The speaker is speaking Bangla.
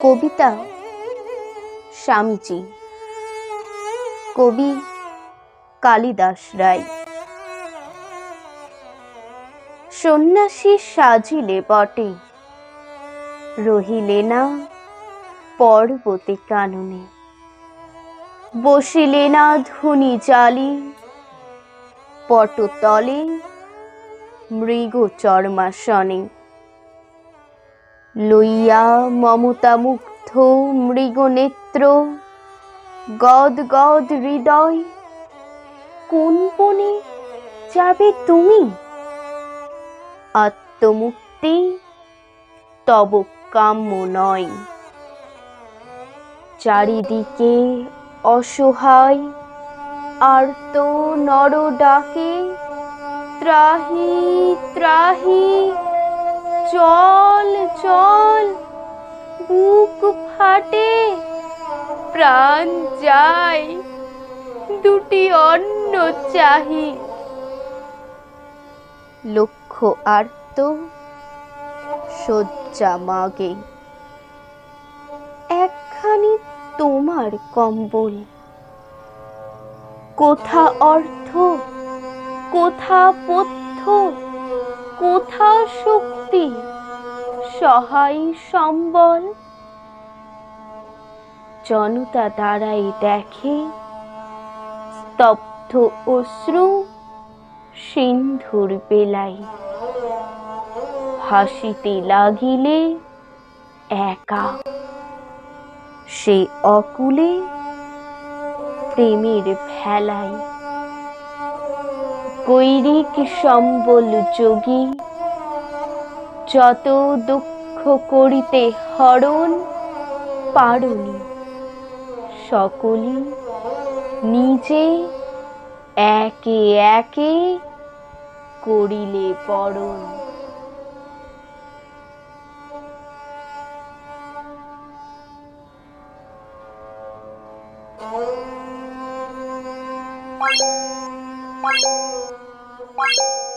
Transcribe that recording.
কবিতা স্বামীজি। কবি কালিদাস রায়। সন্ন্যাসী সাজিলে বটে, রহিলে না পর্বতে কাননে। বসিলে না ধুনি জালি, পটতলে মৃগ চর্মাসনে। লইয়া মমতা মুগ্ধ মৃগ নেত্র গদ গদ হৃদয়, কোন বনে যাবে তুমি? আত্মমুক্তি তব কাম্য নয়। চারিদিকে অসহায়, আর্ত নর ডাকে ত্রাহি ত্রাহি চল চল, বুক ফাটে, প্রাণ যায়, দুটি অন্ন চাহি। লক্ষ্য আর্ত শয্যা মাগে। একখানি তোমার কম্বল। কোথা অর্থ, কোথা পথ্য কোথা শক্তি, সহায় সম্বল। জনতা দাঁড়াই দেখে স্তব্ধ অশ্রু সিন্ধুর বেলাই হাসিতে লাগিলে একা। সে অকুলে প্রেমের ভেলায়। গৈরিক সম্বল যোগী যত দুঃখ করিতে হরণ পারণি সকলি নিজে একে একে করিলে পরণ Thank you. Bye.